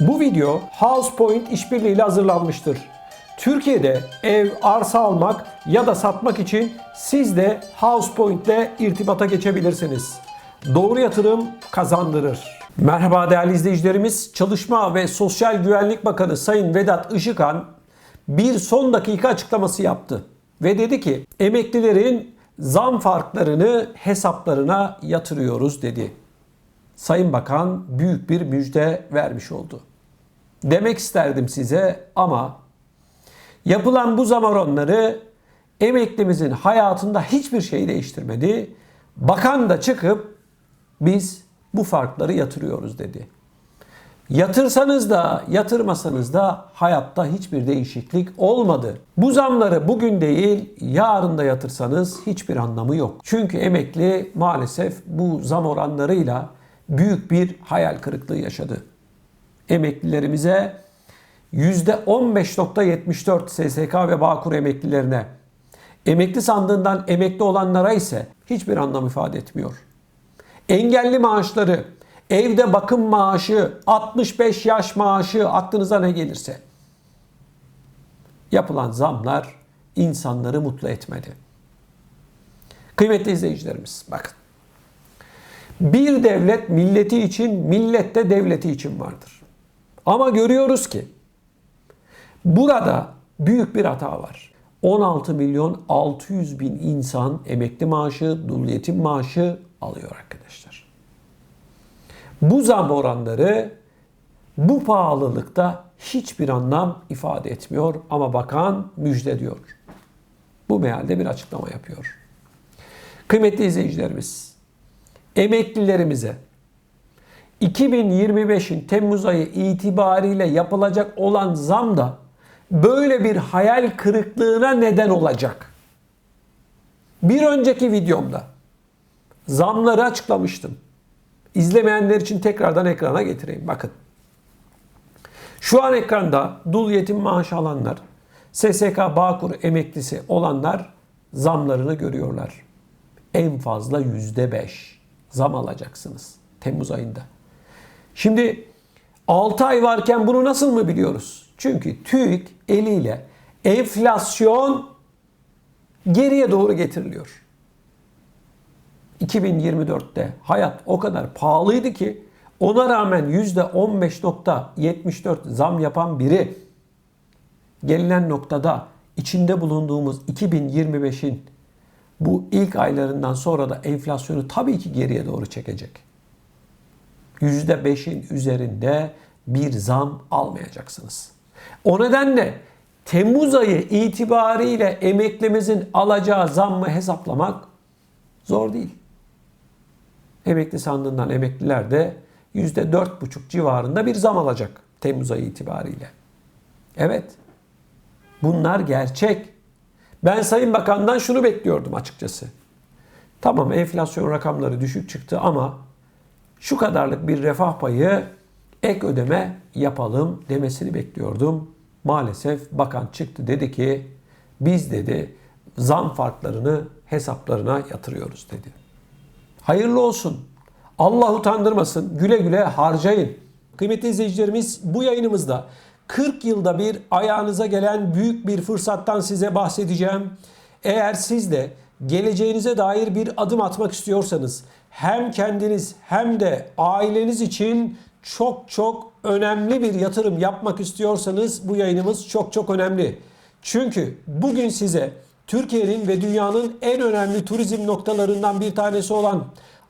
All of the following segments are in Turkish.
Bu video HousePoint işbirliğiyle hazırlanmıştır. Türkiye'de ev, arsa almak ya da satmak için siz de HousePoint ile irtibata geçebilirsiniz. Doğru yatırım kazandırır. Merhaba değerli izleyicilerimiz. Çalışma ve Sosyal Güvenlik Bakanı Sayın Vedat Işıkhan bir son dakika açıklaması yaptı. Ve dedi ki emeklilerin zam farklarını hesaplarına yatırıyoruz dedi. Sayın Bakan büyük bir müjde vermiş oldu. Demek isterdim size ama yapılan bu zam oranları emeklimizin hayatında hiçbir şey değiştirmedi. Bakan da çıkıp biz bu farkları yatırıyoruz dedi. Yatırsanız da yatırmasanız da hayatta hiçbir değişiklik olmadı. Bu zamları bugün değil yarın da yatırsanız hiçbir anlamı yok. Çünkü emekli maalesef bu zam oranlarıyla büyük bir hayal kırıklığı yaşadı. Emeklilerimize %15.74 SSK ve Bağkur emeklilerine, emekli sandığından emekli olanlara ise hiçbir anlam ifade etmiyor. Engelli maaşları, evde bakım maaşı, 65 yaş maaşı aklınıza ne gelirse. Yapılan zamlar insanları mutlu etmedi. Kıymetli izleyicilerimiz bakın. Bir devlet milleti için, millet de devleti için vardır. Ama görüyoruz ki burada büyük bir hata var. 16 milyon 600 bin insan emekli maaşı, dul yetim maaşı alıyor arkadaşlar. Bu zam oranları bu pahalılıkta hiçbir anlam ifade etmiyor ama bakan müjde diyor. Bu mealde bir açıklama yapıyor. Kıymetli izleyicilerimiz, emeklilerimize 2025'in Temmuz ayı itibariyle yapılacak olan zam da böyle bir hayal kırıklığına neden olacak. Bir önceki videomda zamları açıklamıştım. İzlemeyenler için tekrardan ekrana getireyim. Bakın. Şu an ekranda dul yetim maaş alanlar, SSK Bağkur emeklisi olanlar zamlarını görüyorlar. En fazla %5 zam alacaksınız Temmuz ayında. Şimdi 6 ay varken bunu nasıl mı biliyoruz? Çünkü TÜİK eliyle enflasyon geriye doğru getiriliyor. 2024'te hayat o kadar pahalıydı ki ona rağmen %15.74 zam yapan biri gelinen noktada içinde bulunduğumuz 2025'in bu ilk aylarından sonra da enflasyonu tabii ki geriye doğru çekecek. %5'in üzerinde bir zam almayacaksınız. O nedenle Temmuz ayı itibariyle emeklimizin alacağı zammı hesaplamak zor değil. Emekli sandığından emekliler de %4,5 civarında bir zam alacak Temmuz ayı itibariyle. Evet. Bunlar gerçek. Ben Sayın Bakan'dan şunu bekliyordum açıkçası. Tamam enflasyon rakamları düşük çıktı ama şu kadarlık bir refah payı ek ödeme yapalım demesini bekliyordum. Maalesef bakan çıktı dedi ki biz dedi zam farklarını hesaplarına yatırıyoruz dedi. Hayırlı olsun. Allah utandırmasın. Güle güle harcayın. Kıymetli izleyicilerimiz bu yayınımızda 40 yılda bir ayağınıza gelen büyük bir fırsattan size bahsedeceğim. Eğer siz de geleceğinize dair bir adım atmak istiyorsanız hem kendiniz hem de aileniz için çok çok önemli bir yatırım yapmak istiyorsanız bu yayınımız çok çok önemli. Çünkü bugün size Türkiye'nin ve dünyanın en önemli turizm noktalarından bir tanesi olan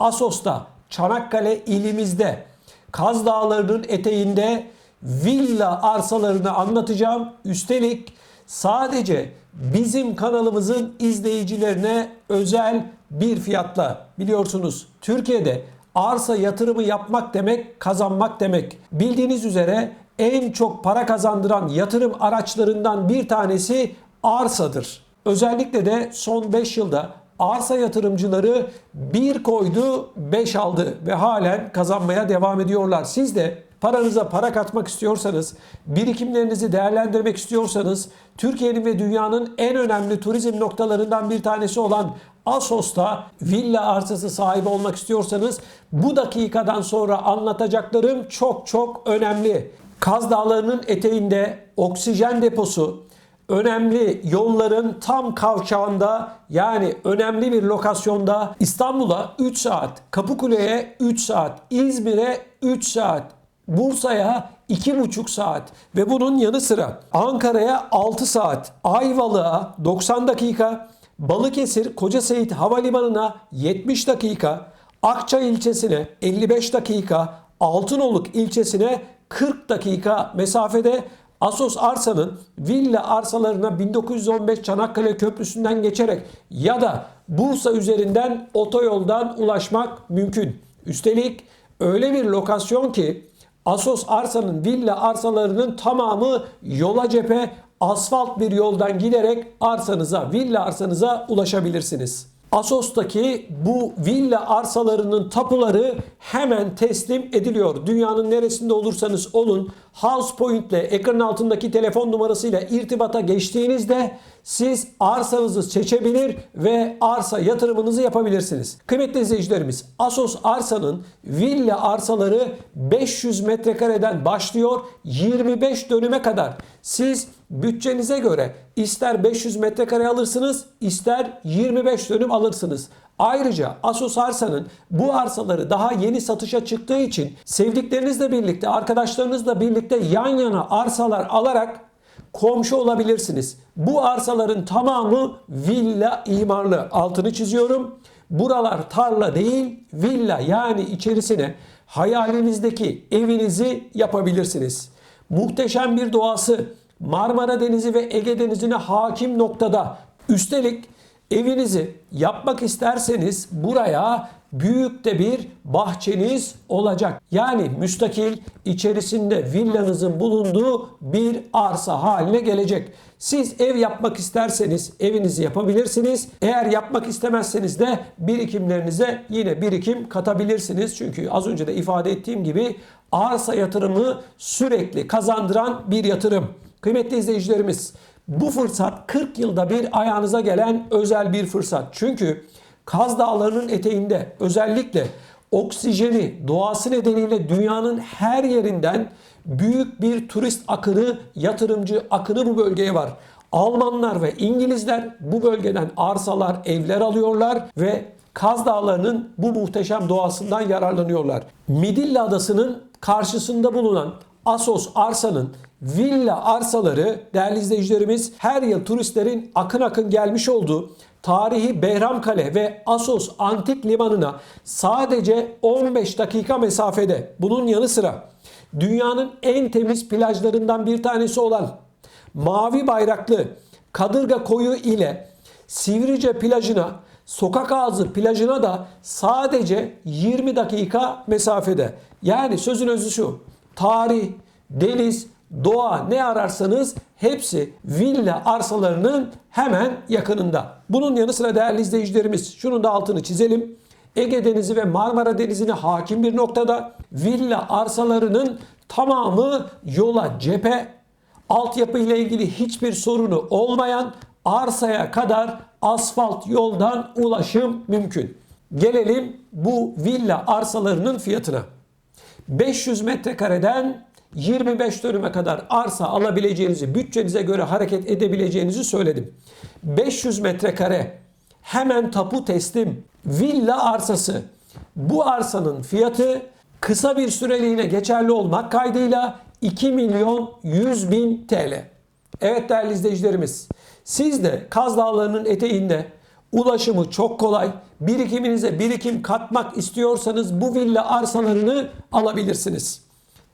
Asos'ta, Çanakkale ilimizde, Kaz Dağları'nın eteğinde villa arsalarını anlatacağım. Üstelik sadece bizim kanalımızın izleyicilerine özel bir fiyatla biliyorsunuz Türkiye'de arsa yatırımı yapmak demek kazanmak demek. Bildiğiniz üzere en çok para kazandıran yatırım araçlarından bir tanesi arsadır. Özellikle de son 5 yılda arsa yatırımcıları bir koydu 5 aldı ve halen kazanmaya devam ediyorlar. Siz de paranıza para katmak istiyorsanız, birikimlerinizi değerlendirmek istiyorsanız, Türkiye'nin ve dünyanın en önemli turizm noktalarından bir tanesi olan Asos'ta villa arsası sahibi olmak istiyorsanız bu dakikadan sonra anlatacaklarım çok çok önemli. Kaz Dağları'nın eteğinde oksijen deposu, önemli yolların tam kavşağında yani önemli bir lokasyonda İstanbul'a 3 saat, Kapıkule'ye 3 saat, İzmir'e 3 saat, Bursa'ya 2,5 saat ve bunun yanı sıra Ankara'ya 6 saat, Ayvalık'a 90 dakika, Balıkesir Koca Havalimanı'na 70 dakika, Akçay ilçesine 55 dakika, Altınoluk ilçesine 40 dakika mesafede Asos Arsa'nın villa arsalarına 1915 Çanakkale Köprüsü'nden geçerek ya da Bursa üzerinden otoyoldan ulaşmak mümkün. Üstelik öyle bir lokasyon ki Asos Arsa'nın villa arsalarının tamamı yola cephe asfalt bir yoldan giderek arsanıza, villa arsanıza ulaşabilirsiniz. Asos'taki bu villa arsalarının tapuları hemen teslim ediliyor. Dünyanın neresinde olursanız olun House Point ile ekranın altındaki telefon numarasıyla irtibata geçtiğinizde siz arsanızı seçebilir ve arsa yatırımınızı yapabilirsiniz. Kıymetli izleyicilerimiz Asos Arsa'nın villa arsaları 500 metrekareden başlıyor 25 dönüme kadar. Siz bütçenize göre ister 500 metrekare alırsınız ister 25 dönüm alırsınız. Ayrıca Asos Arsa'nın bu arsaları daha yeni satışa çıktığı için sevdiklerinizle birlikte, arkadaşlarınızla birlikte yan yana arsalar alarak komşu olabilirsiniz. Bu arsaların tamamı villa imarlı. Altını çiziyorum. Buralar tarla değil, villa yani içerisine hayalinizdeki evinizi yapabilirsiniz. Muhteşem bir doğası, Marmara Denizi ve Ege Denizi'ne hakim noktada. Üstelik evinizi yapmak isterseniz buraya büyük de bir bahçeniz olacak. Yani müstakil içerisinde villanızın bulunduğu bir arsa haline gelecek. Siz ev yapmak isterseniz evinizi yapabilirsiniz. Eğer yapmak istemezseniz de birikimlerinize yine birikim katabilirsiniz. Çünkü az önce de ifade ettiğim gibi arsa yatırımı sürekli kazandıran bir yatırım. Kıymetli izleyicilerimiz bu fırsat 40 yılda bir ayağınıza gelen özel bir fırsat. Çünkü Kaz Dağları'nın eteğinde özellikle oksijeni doğası nedeniyle dünyanın her yerinden büyük bir turist akını, yatırımcı akını bu bölgeye var. Almanlar ve İngilizler bu bölgeden arsalar, evler alıyorlar ve Kaz Dağları'nın bu muhteşem doğasından yararlanıyorlar. Midilli Adası'nın karşısında bulunan Asos Arsa'nın villa arsaları değerli izleyicilerimiz her yıl turistlerin akın akın gelmiş olduğu tarihi Behramkale ve Asos Antik Limanı'na sadece 15 dakika mesafede. Bunun yanı sıra dünyanın en temiz plajlarından bir tanesi olan Mavi Bayraklı Kadırga Koyu ile Sivrice plajına, Sokak Ağzı plajına da sadece 20 dakika mesafede. Yani sözün özü şu. Tarih, deniz, doğa ne ararsanız hepsi villa arsalarının hemen yakınında. Bunun yanı sıra değerli izleyicilerimiz şunun da altını çizelim. Ege Denizi ve Marmara Denizi'ne hakim bir noktada villa arsalarının tamamı yola cephe, altyapı ile ilgili hiçbir sorunu olmayan arsaya kadar asfalt yoldan ulaşım mümkün. Gelelim bu villa arsalarının fiyatına. 500 metrekareden 25 dönüme kadar arsa alabileceğinizi, bütçenize göre hareket edebileceğinizi söyledim. 500 metrekare hemen tapu teslim villa arsası. Bu arsanın fiyatı kısa bir süreliğine geçerli olmak kaydıyla 2 milyon 100 bin TL. Evet değerli izleyicilerimiz, siz de Kaz Dağları'nın eteğinde ulaşımı çok kolay, birikiminize birikim katmak istiyorsanız bu villa arsalarını alabilirsiniz.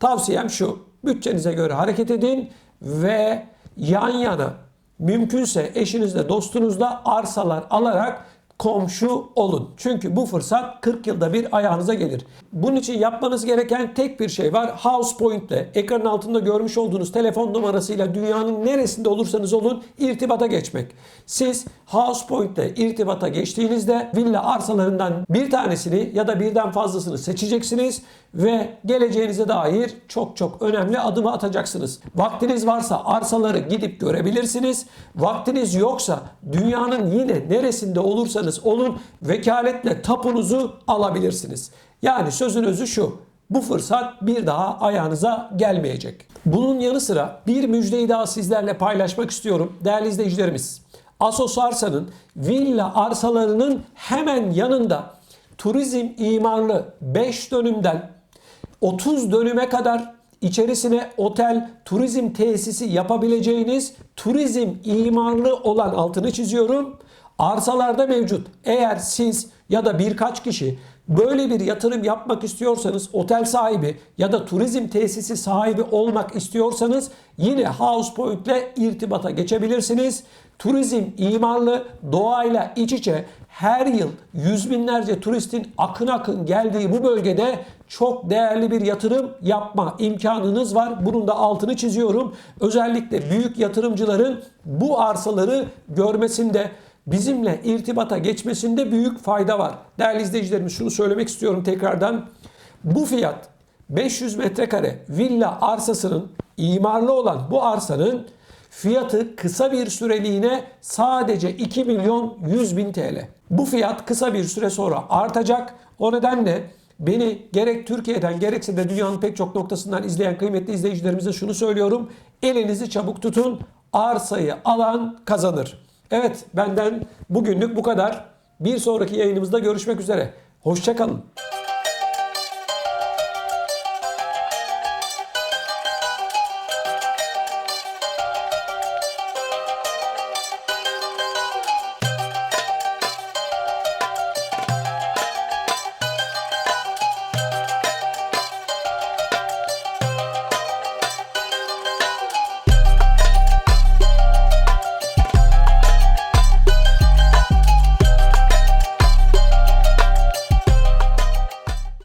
Tavsiyem şu. Bütçenize göre hareket edin ve yan yana mümkünse eşinizle dostunuzla arsalar alarak komşu olun. Çünkü bu fırsat 40 yılda bir ayağınıza gelir. Bunun için yapmanız gereken tek bir şey var. House Point ile ekranın altında görmüş olduğunuz telefon numarasıyla dünyanın neresinde olursanız olun irtibata geçmek. Siz House Point ile irtibata geçtiğinizde villa arsalarından bir tanesini ya da birden fazlasını seçeceksiniz ve geleceğinize dair çok çok önemli adımı atacaksınız. Vaktiniz varsa arsaları gidip görebilirsiniz. Vaktiniz yoksa dünyanın yine neresinde olursanız olun vekaletle tapunuzu alabilirsiniz. Yani sözün özü şu. bu fırsat bir daha ayağınıza gelmeyecek. Bunun yanı sıra bir müjdeyi daha sizlerle paylaşmak istiyorum değerli izleyicilerimiz. Asos Arsa'nın villa arsalarının hemen yanında turizm imarlı 5 dönümden 30 dönüme kadar içerisine otel, turizm tesisi yapabileceğiniz turizm imarlı olan altını çiziyorum. Arsalarda mevcut. Eğer siz ya da birkaç kişi böyle bir yatırım yapmak istiyorsanız otel sahibi ya da turizm tesisi sahibi olmak istiyorsanız yine House Point ile irtibata geçebilirsiniz. Turizm imarlı, doğayla iç içe her yıl yüz binlerce turistin akın akın geldiği bu bölgede çok değerli bir yatırım yapma imkanınız var. Bunun da altını çiziyorum. Özellikle büyük yatırımcıların bu arsaları görmesinde bizimle irtibata geçmesinde büyük fayda var. Değerli izleyicilerimiz şunu söylemek istiyorum tekrardan. Bu fiyat 500 metrekare villa arsasının imarlı olan bu arsanın fiyatı kısa bir süreliğine sadece 2 milyon 100 bin TL. Bu fiyat kısa bir süre sonra artacak. O nedenle beni gerek Türkiye'den gerekse de dünyanın pek çok noktasından izleyen kıymetli izleyicilerimize şunu söylüyorum. Elinizi çabuk tutun. Arsayı alan kazanır. Evet benden bugünlük bu kadar. Bir sonraki yayınımızda görüşmek üzere. Hoşçakalın.